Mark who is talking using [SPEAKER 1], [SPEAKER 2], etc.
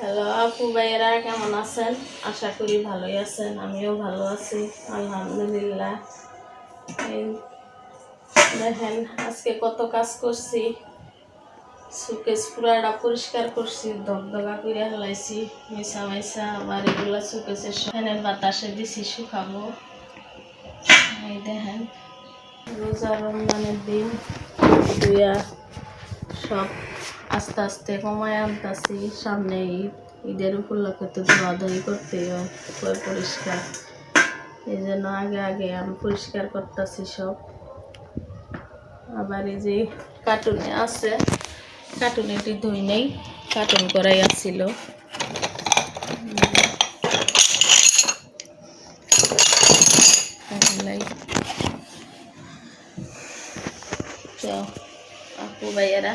[SPEAKER 1] Hello আপু ভাইয়েরা, কেমন আছেন? আশা করি ভালোই আছেন, আমিও ভালো আছি, আলহামদুলিল্লাহ। দেখেন, আজকে কত কাজ করছি। সুকেশ পুরাটা পরিষ্কার করছি, দগদগা করে হেলাইছি মিশা মাইসা আবার এগুলা সুকেশের ফ্যানের বাতাসে দিছি, শুকাবো। এই দেখেন, রোজা, রমজানের দিন সব আস্তে আস্তে কমায় আনতাছি। সামনে ঈদ ঈদের উপলক্ষে তো ধোয়াধুয়ি করতেই হয় পরিষ্কার। এই জন্য আগে আগে আমি পরিষ্কার করতেছি সব। আবার এই যে কার্টুনে আছে কার্টুনেটি ধুই নেই, কার্টুন করাই আসছিল তো আপু, ভাইয়েরা।